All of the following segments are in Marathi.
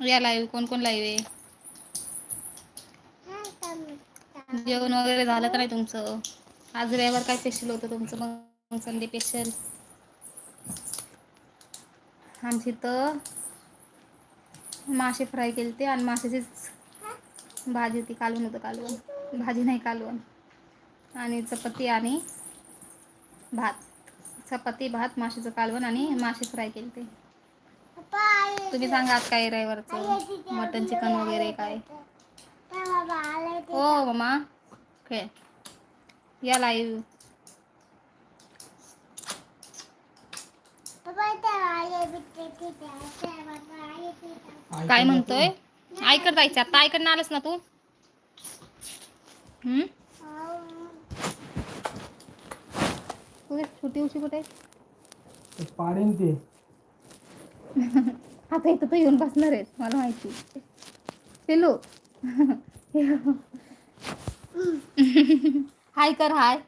या लाईव्ह कोण कोण लाईव्ह आहे? जेवण वगैरे झालं का नाही तुमचं? आज रविवार काय स्पेशल होतं तुमचं? मग संडे स्पेशल आमची तर मासे फ्राय केले ते आणि माशाचीच भाजी होती कालवण होतं कालवण. भाजी नाही कालवण. आणि चपाती आणि भात. चपाती भात माशाचं कालवण आणि मासे फ्राय केले ते तुम्ही सांगा आज काय रविवारचं? मटन चिकन वगैरे काय? हो मामा. खेळ. या लाईव्ह काय म्हणतोय? ऐकत जायचं. आता ऐकत आलंस ना तू? हम्म? छोटी उशी कुठे? पाडेन ते. आता इथं तर येऊन बसणार आहेत मला माहिती. हॅलो हाय कर हाय.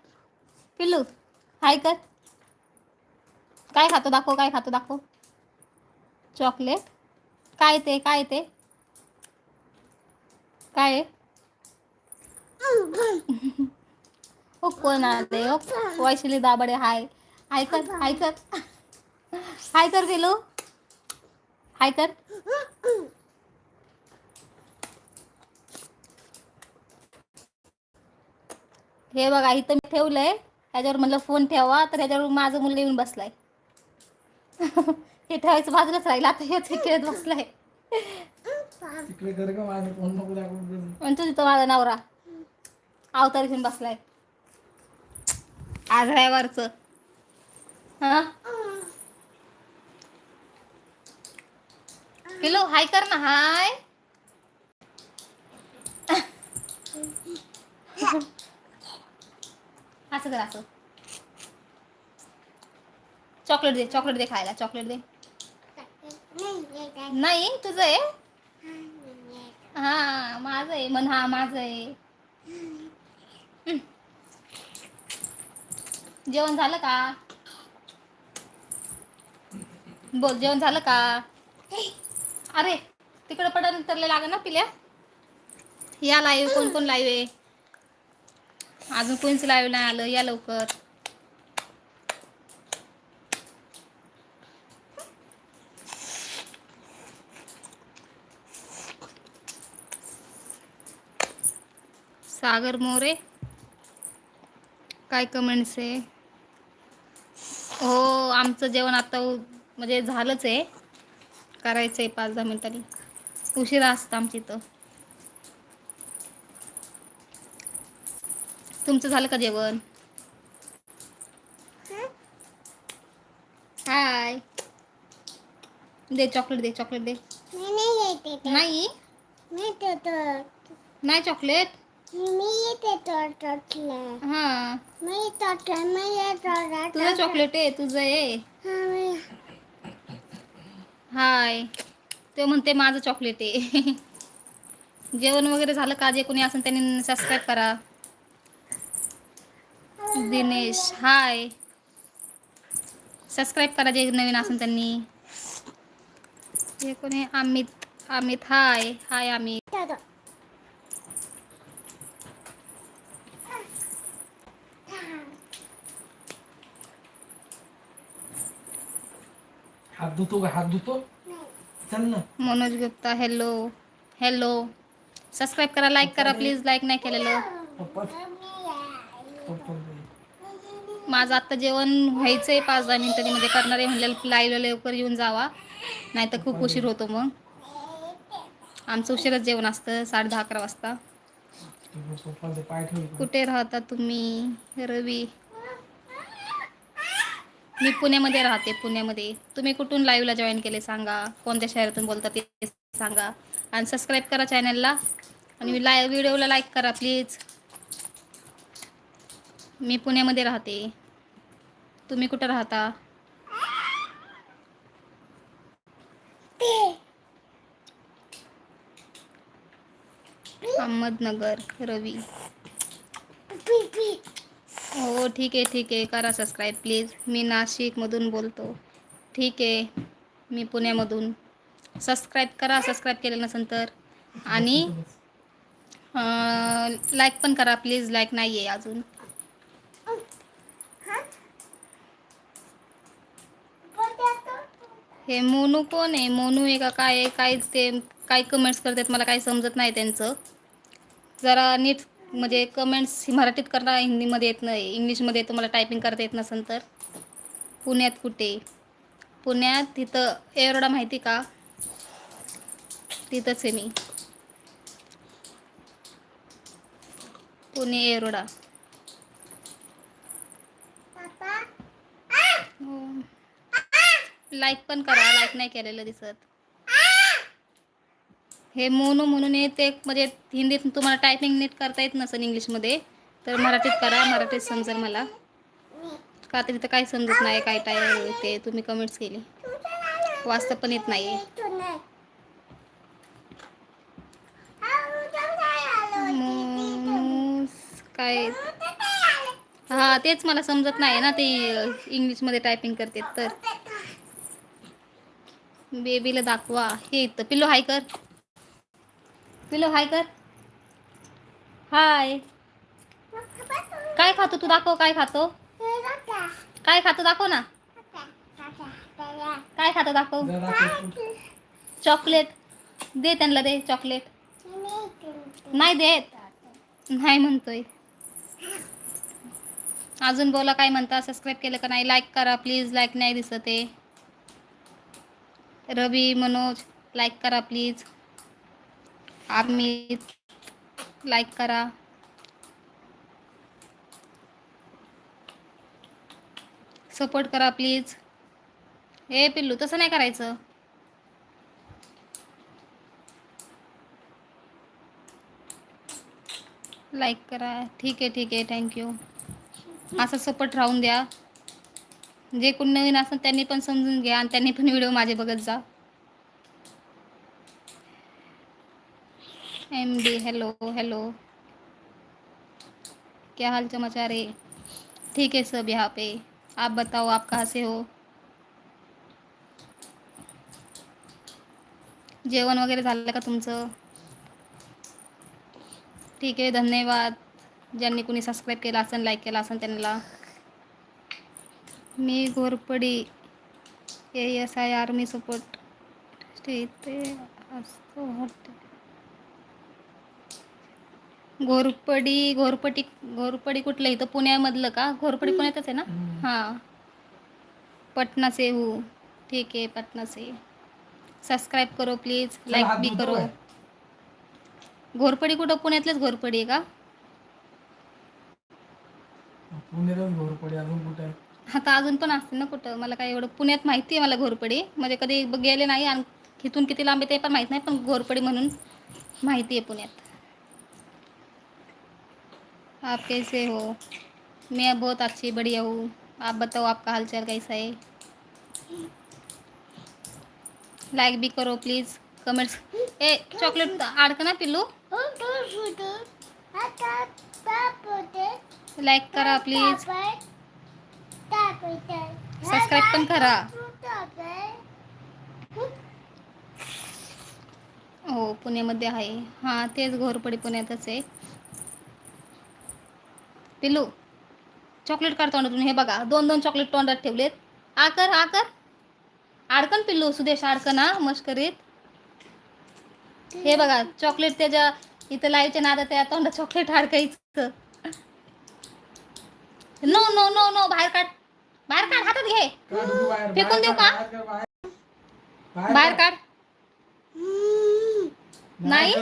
पिल्लू हाय कर. काय खातो दाखव काय खातो दाखव. चॉकलेट. काय ते काय ते? काय? ओ कोण आले? ओ वैशिली दाबडे हाय. हाय कर हाय कर. हाय कर हाय कर? हे बघा इथं मी ठेवलंय. ह्याच्यावर म्हणलं फोन ठेवा तर ह्याच्यावर माझा मुलगा येऊन बसलाय. हे ठेवायचं बाजूलाच राहील आता हेच हे खेळत बसलाय. म्हणतो तिथं माझा नवरा. अवतार घेऊन बसलाय. आज रविवारचं हा? पिलो हाय कर ना हाय असं कर असं चॉकलेट दे चॉकलेट दे खायला चॉकलेट दे नाही तुझं आहे हा माझं आहे मन हा माझं आहे जेवण झालं का बोल जेवण झालं का अरे तिकडे पडन तर लागे ना पिल्या. या लाईव्ह कोण कोण लाईव्ह आहे? अजून कोणीच लाईव्ह नाही आलं या लवकर. सागर मोरे काय कमेंट्स आहे? हो आमचं जेवण आता म्हणजे झालंच आहे. करायचं आहे पाच दहा मिनिटांनी. उशिरा असतं आमच्या इथं. तुमचं झालं का जेवण? हाय. दे चॉकलेट दे चॉकलेट दे. नाही नाही? चॉकलेट हां. तुझं चॉकलेट आहे तुझं आहे. हाय. ते म्हणते माझं चॉकलेट आहे. जेवण वगैरे झालं का? जे कोणी असेल त्यांनी सबस्क्राईब करा. दिनेश हाय. सबस्क्राईब करा जे नवीन असेल त्यांनी. जे कोणी अमित अमित हाय. हाय अमित. हात धुतो का? हात धुतो? चल ना. Manoj Gupta hello hello subscribe करा लाईक करा प्लीज लाईक नाही केलेलं. पप्पा. पप्पा माझं आत्ता जेवण व्हायचं आहे पाच दहा मिनिटांनी म्हणजे करणार आहे. म्हणलं लाईव्हला लवकर येऊन जावा. नाही तर खूप उशीर होतो मग. आमचं उशीरच जेवण असतं. साडे दहा अकरा वाजता. कुठे राहता तुम्ही? रवी. मी पुण्यामध्ये राहते पुण्यामध्ये. तुम्ही कुठून लाईव्हला जॉईन केले सांगा. कोणत्या शहरातून बोलता ते सांगा. आणि सबस्क्राईब करा चॅनलला आणि लाय व्हिडिओला लाईक करा प्लीज मी पुण्यामध्ये राहते. तुम्ही कुठं राहता? अहमदनगर रवी. हो ठीक आहे ठीक आहे. करा सबस्क्राईब प्लीज मी नाशिकमधून बोलतो. ठीक आहे. मी पुण्यामधून. सबस्क्राईब करा सबस्क्राईब केलं नसेल तर. आणि लाईक पण करा प्लीज लाईक नाही आहे अजून. हे मोनू कोण आहे? मोनू आहे का? काय आहे? काहीच ते काय कमेंट्स करतात. मला काही समजत नाही त्यांचं. जरा नीट म्हणजे कमेंट्स मराठीत करा हिंदीमध्ये येत नाही इंग्लिशमध्ये येतं मला टायपिंग करता येत नसेल तर. पुण्यात कुठे? पुण्यात तिथं एरोडा माहिती का? तिथंच आहे मी. पुणे एरोडा. लाईक पण करा लाईक नाही केलेलं दिसत. हे मोनू म्हणून येते ते म्हणजे हिंदीत तुम्हाला टायपिंग नीट करता येत नसेल इंग्लिशमध्ये तर मराठीत करा मराठीत समजेल मला. का तर तिथं काही समजत नाही काय काय ते तुम्ही कमेंट्स केले. वाचता पण येत नाही काय? हा तेच मला समजत नाही ना ते इंग्लिशमध्ये टायपिंग करते तर. बेबीला दाखवा. हे इथं पिल्लो हाय कर. पिलो हाय कर. हाय. काय खातो तू दाखव काय खातो? काय खातो दाखव ना. काय खातो दाखव? दाखव. चॉकलेट. दे त्यांना दे चॉकलेट. नाही देत. नाही म्हणतोय. अजून बोला काय म्हणता सबस्क्राईब केलं का नाही लाईक करा प्लीज लाईक नाही दिसत आहे. रवी मनोज लाईक करा प्लीज आम्ही लाईक करा। सपोर्ट करा प्लीज। ए पिल्लू तसं नाही करायचं. लाईक करा. ठीक आहे ठीक आहे थँक्यू असं सपोर्ट राहून द्या. जे कोण नवीन असेल त्यांनी पण समजून घ्या आणि त्यांनी पण व्हिडिओ माझे बघत जा. एम डी हेलो हेलो क्या हाल समाचार है? ठीक है सब यहाँ पे। आप बताओ आप कहाँ से हो? जेवण वगैरे झालं का तुमचं? ठीक आहे धन्यवाद. ज्यांनी कुणी सबस्क्राईब केलं असेल लाईक केलं असेल त्यांना. मी Ghorpadi A S I army support इथे असतो. हॉटेल घोरपडी घोरपटी घोरपडी कुठलं इथं? पुण्यामधलं का? घोरपडी पुण्यातच आहे ना. हां. पटना से हूँ. ठीक है पटना से सब्सक्राइब करो प्लीज लाईक बी करो. आहे. घोरपडी कुठं? पुण्यातलेच घोरपडी आहे का? आहे? आता अजून पण असते ना कुठं? मला काय एवढं पुण्यात माहिती आहे मला घोरपडी. म्हणजे कधी गेले नाही आणि तिथून किती लांब आहे ते पण माहीत नाही पण घोरपडी म्हणून माहिती आहे पुण्यात. आप कैसे हो? मैं बहुत अच्छी बढ़िया हूँ। आप बताओ आपका हालचाल कैसा है? लाइक भी करो प्लीज़ कमेंट्स ए चॉकलेट अडक ना पिल्लू। लाईक करा प्लीज सबस्क्राईब पण करा. हो पुण्यामध्ये आहे. हां तेच घोरपडी पुण्यातच आहे. पिल्लू चॉकलेट काढ तोंडातून हे बघा दोन दोन चॉकलेट तोंडात ठेवलेत. आकर आकर. आडकन पिल्लू सुदेश आडकन हा मस्करीत. हे बघा चॉकलेट त्याच्या इथं लाईव्हच्या नादात त्या तोंडात चॉकलेट अडकायचं नो नो नो नो बाहेर काढ. बाहेर काढ हातात घे. फेकून देऊ बाहेर का? बाहेर काढ. नाही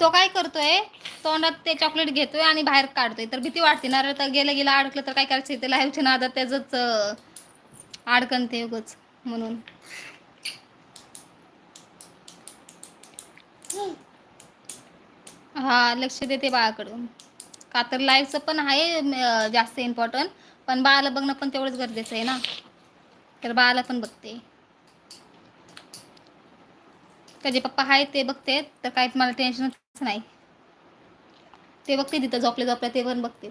तो काय करतोय? तोंडात ते चॉकलेट घेतोय आणि बाहेर काढतोय. तर भीती वाटते ना तर गेलं गेलं अडकलं तर काय करायचं? ते लाईव्हच्या नादात त्याचंच अडकण ते उगच म्हणून. हा लक्ष देते बाळाकडून. का तर लाईव्हचं पण आहे जास्त इम्पॉर्टंट पण बाळाला बघणं पण तेवढंच गरजेचं आहे ना? तर बाळाला पण बघते. त्याचे पप्पा आहेत ते बघते तर काहीच मला टेन्शनच नाही. ते बघते तिथं झोपले झोपले ते पण बघते.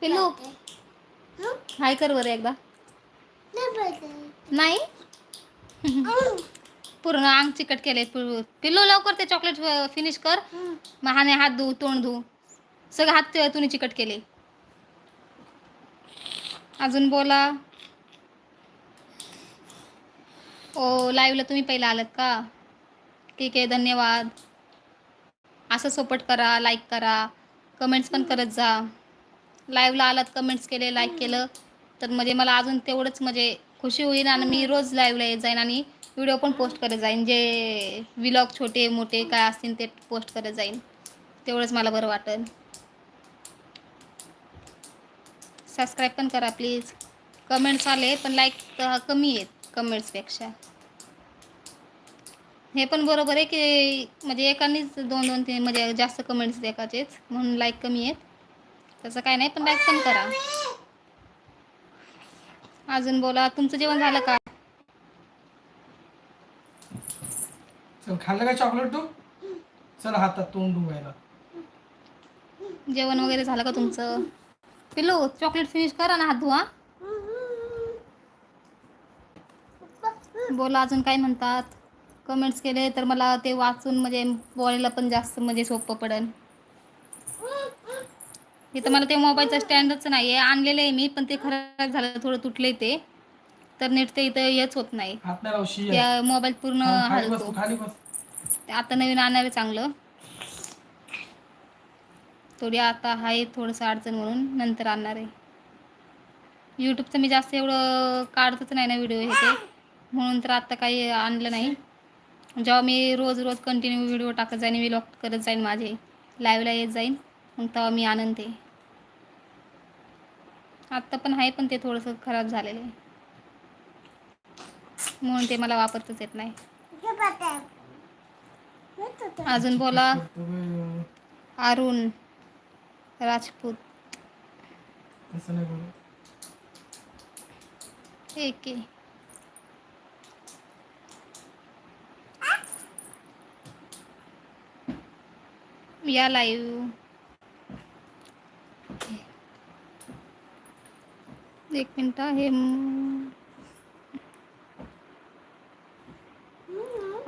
पिल्लू. हाय कर बरं एकदा. नाही? पूर्ण अंग चिकट केले पिल्लू. लवकर ते चॉकलेट फिनिश कर. मग हाने हात धू तोंड धू. सगळे हात तुम्ही चिकट केले. अजून बोला. ओ लाईव्हला तुम्ही पहिला आलात का? ठीक आहे धन्यवाद. असं सपोर्ट करा लाईक करा. कमेंट्स पण करत जा. लाईव्हला आलात कमेंट्स केले लाईक केलं तर म्हणजे मला अजून तेवढंच म्हणजे खुशी होईल आणि मी रोज लाईव्हला येत जाईन आणि व्हिडिओ पण पोस्ट करत जाईन. जे विलॉग छोटे मोठे काय असतील ते पोस्ट करत जाईन. तेवढंच मला बरं वाटेल. सबस्क्राईब पण करा प्लीज कमेंट्स आले पण लाईक कमी आहेत. कमेंट्सपेक्षा हे पण बरोबर आहे की म्हणजे एकानेच दोन दोन तीन म्हणजे जास्त कमेंट्स एकाचेच म्हणून लाईक कमी आहेत. तसं काय नाही पण लाईक पण करा. अजून बोला तुमचं जेवण झालं का? खाल्लं का चॉकलेट तू? चल हातात तोंड धुवायला. जेवण वगैरे झालं का तुमचं? पिल्लू चॉकलेट फिनिश करा ना हात धुवा. बोला अजून काय म्हणतात? कमेंट्स केले तर मला ते वाचून म्हणजे बोलायला पण जास्त म्हणजे सोपं पडेल. इथं मला ते मोबाईलचं स्टँडच नाही आहे आणलेलं आहे मी पण ते खराब झालं थोडं तुटले ते. तर नीट ते इथं हेच होत नाही. त्या मोबाईल पूर्ण हलतो आता नवीन आणणार आहे चांगलं. थोडी आता आहे थोडंसं अडचण म्हणून नंतर आणणार आहे. यूट्यूबचं मी जास्त एवढं काढतच नाही ना व्हिडिओ हे ते. म्हणून तर आत्ता काही आणलं नाही. जेव्हा मी रोज रोज कंटिन्यू व्हिडिओ टाकत जाईन व्लॉग करत जाईन माझे. लाईव्हला येत जाईन मग तेव्हा मी आणन ते आत्ता पण आहे पण ते थोडंसं खराब झालेलं आहे. म्हणून ते मला वापरताच येत नाही. अजून बोला. अरुण राजपूत. ठीक आहे या लाईव्ह एक मिनिट आहे.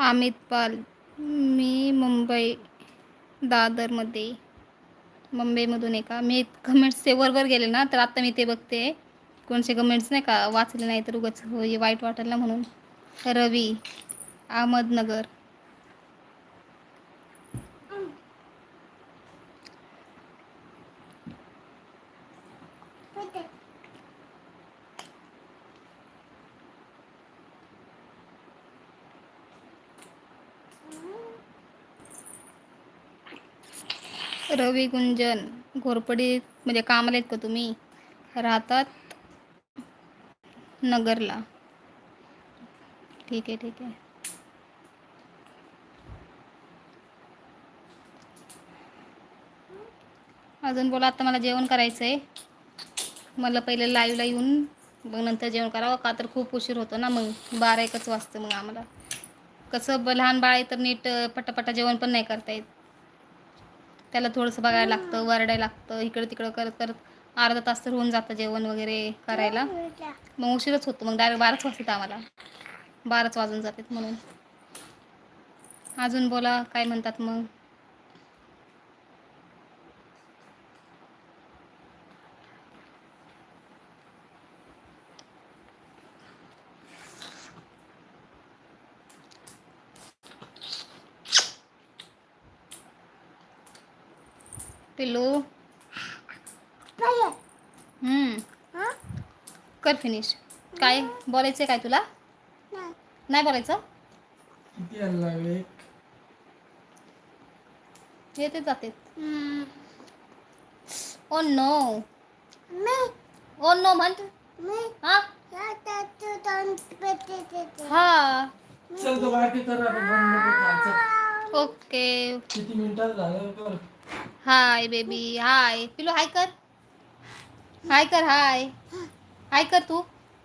अमित पाल मी मुंबई दादरमध्ये. मुंबईमधून आहे का मी कमेंट्सचे वरवर गेले ना तर आत्ता मी ते बघते. कोणचे कमेंट्स नाही का? वाचले नाही तर उगाच हो वाईट वाटेल ना म्हणून. रवी अहमदनगर. रवी गुंजन घोरपडी म्हणजे कामाला आहेत का तुम्ही? राहतात नगरला. ठीक आहे ठीक आहे. अजून बोला आता मला जेवण करायचं आहे मला पहिले लाईव्हला येऊन मग नंतर जेवण करावं. का तर खूप उशीर होतो ना मग. बारा एकच वाजतं मग आम्हाला. कसं लहान बाळ आहे तर नीट पटापटा जेवण पण नाही करता येत. त्याला थोडंसं बघायला लागतं वरडायला लागतं इकडं तिकडं करत करत अर्धा तास तर होऊन जातं जेवण वगैरे करायला. मग उशीरच होतो मग डायरेक्ट बाराच वाजतात आम्हाला. बाराच वाजून जातात म्हणून. अजून बोला काय म्हणतात मग? पिल्लू. हम्म. कर फिनिश काय? बोलायचं काय तुला? नाही. बोलायचं? येते जाते. ओ नो ओ नो म्हण. हा? हा. ओके किती मिनिटात झालं? कर हाय बेबी हाय पिलू हाय कर हाय कर हाय हाय कर तू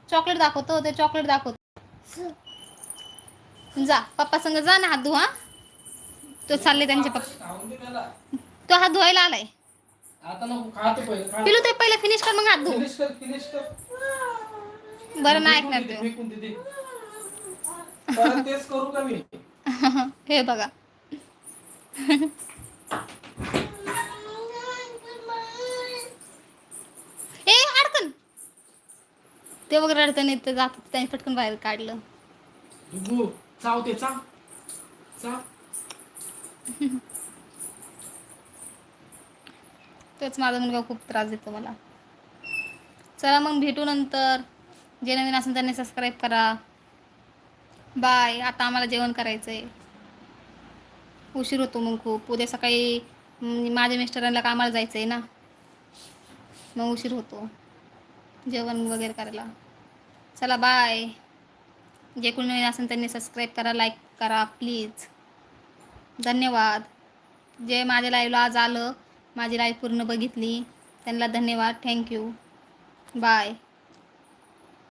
चॉकलेट दाखवतो ते चॉकलेट दाखवतो जा पप्पा संग जा ना हात धुवा तो चालले त्यांचे पप्पा तो हात धुवायला आलाय पिलू ते पहिले फिनिश कर मग हात धु फिनिश कर फिनिश कर बरं नाही ऐकणार तो हे बघा ए अडकन ते वगैरे अडचण येत जात त्याने पटकन बाहेर काढलं. चाव ते चाव चाव तोच माझा मुलगा खूप त्रास देतो मला. चला मग भेटू नंतर. जे नवीन असेल त्यांनी सबस्क्राईब करा. बाय आता आम्हाला जेवण करायचं आहे उशीर होतो मग खूप. उद्या सकाळी माझ्या मिस्टरांना कामाला जायचं आहे ना. मग उशीर होतो. जेवण वगैरे करायला. चला बाय जे कोणी नवीन असेल त्यांनी सबस्क्राईब करा लाईक करा प्लीज धन्यवाद. जे माझ्या लाईव्हला आज आलं माझी लाईव्ह पूर्ण बघितली त्यांना धन्यवाद. Thank you bye